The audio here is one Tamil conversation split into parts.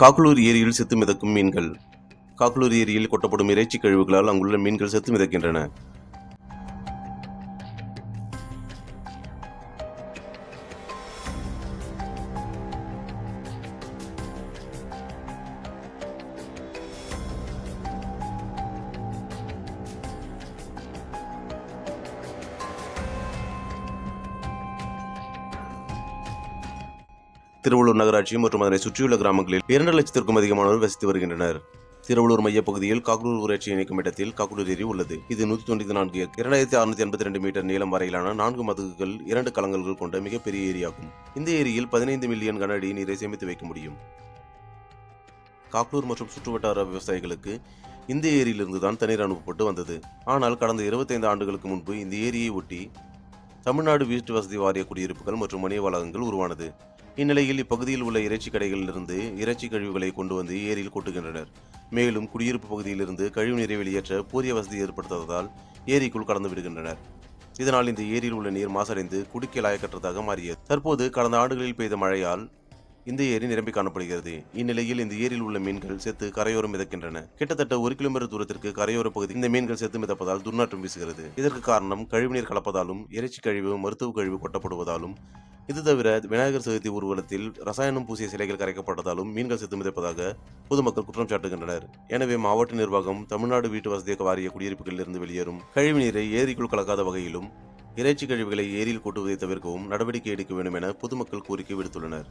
காக்குலூர் ஏரியில் செத்து மிதக்கும் மீன்கள். காக்குலூர் ஏரியில் கொட்டப்படும் இறைச்சி கழிவுகளால் அங்குள்ள மீன்கள் செத்து மிதக்கின்றன. திருவள்ளூர் நகராட்சி மற்றும் அதனை சுற்றியுள்ள கிராமங்களில் இரண்டு லட்சத்திற்கும் அதிகமானோர் வசித்து வருகின்றனர். திருவள்ளூர் மையப்பகுதியில் காக்குளூர் ஊராட்சி இணைக்கும் இடத்தில் காக்குளூர் ஏரி உள்ளது. இது நூற்றி தொண்ணூற்றி நான்கு இரண்டாயிரத்தி அறுநூத்தி எண்பத்தி ரெண்டு மீட்டர் நீளம் வரையிலான நான்கு மதகுகள் இரண்டு கலங்கல்கள் கொண்ட மிகப்பெரிய ஏரியாகும். இந்த ஏரியில் பதினைந்து மில்லியன் கன அடி நீரை சேமித்து வைக்க முடியும். காக்லூர் மற்றும் சுற்றுவட்டார விவசாயிகளுக்கு இந்த ஏரியிலிருந்து தான் தண்ணீர் அனுப்பப்பட்டு வந்தது. ஆனால் கடந்த 25 ஆண்டுகளுக்கு முன்பு இந்த ஏரியை ஒட்டி தமிழ்நாடு வீட்டு வசதி வாரிய குடியிருப்புகள் மற்றும் மனித வளாகங்கள் உருவானது. இந்நிலையில் இப்பகுதியில் உள்ள இறைச்சி கடைகளிலிருந்து இறைச்சி கழிவுகளை கொண்டு வந்து ஏரியில் கொட்டுகின்றனர். மேலும் குடியிருப்பு பகுதியிலிருந்து கழிவுநீரை வெளியேற்ற போதிய வசதி ஏற்படுத்தாததால் ஏரிக்குள் கடந்து விடுகின்றனர். இதனால் இந்த ஏரியில் உள்ள நீர் மாசடைந்து குடிக்க லாயக்கற்றதாக மாறியது. தற்போது கடந்த ஆண்டுகளில் பெய்த மழையால் இந்த ஏரி நிரம்பி காணப்படுகிறது. இந்நிலையில் இந்த ஏரியில் உள்ள மீன்கள் செத்து கரையோரம் மிதக்கின்றன. கிட்டத்தட்ட ஒரு கிலோமீட்டர் தூரத்திற்கு கரையோர பகுதி இந்த மீன்கள் செத்து மிதப்பதால் துர்நாற்றம் வீசுகிறது. இதற்கு காரணம் கழிவுநீர் கலப்பதாலும் இறைச்சி கழிவு மருத்துவ கழிவு கொட்டப்படுவதாலும் இது தவிர விநாயகர் சதுர்த்தி ஊர்வலத்தில் ரசாயனம் பூசிய சிலைகள் கரைக்கப்பட்டதாலும் மீன்கள் செத்து மிதப்பதாக பொதுமக்கள் குற்றம் சாட்டுகின்றனர். எனவே மாவட்ட நிர்வாகம் தமிழ்நாடு வீட்டு வசதி வாரிய குடியிருப்புகளில் இருந்து வெளியேறும் கழிவுநீரை ஏரிக்குள் கலக்காத வகையிலும் இறைச்சி கழிவுகளை ஏரியில் கூட்டுவதை தவிர்க்கவும் நடவடிக்கை எடுக்க வேண்டும் என பொதுமக்கள் கோரிக்கை விடுத்துள்ளனர்.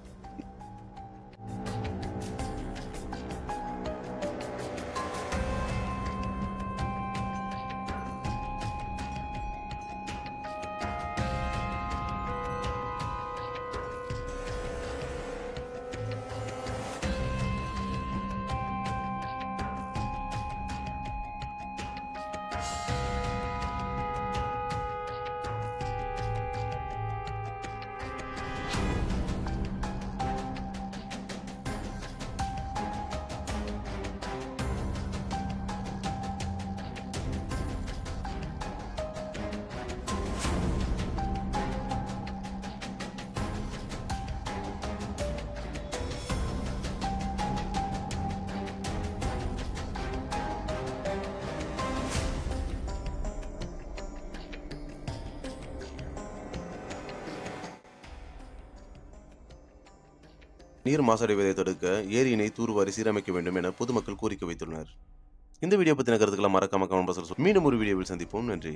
நீர் மாசடைவதை தடுக்க ஏரியினை தூர்வாரி சீரமைக்க வேண்டும் என பொதுமக்கள் கோரிக்கை வைத்துள்ளனர். இந்த வீடியோ பற்றின கருத்துக்களை மறக்காம கமெண்ட் பாக்ஸில் மீண்டும் ஒரு வீடியோவில் சந்திப்போம். நன்றி.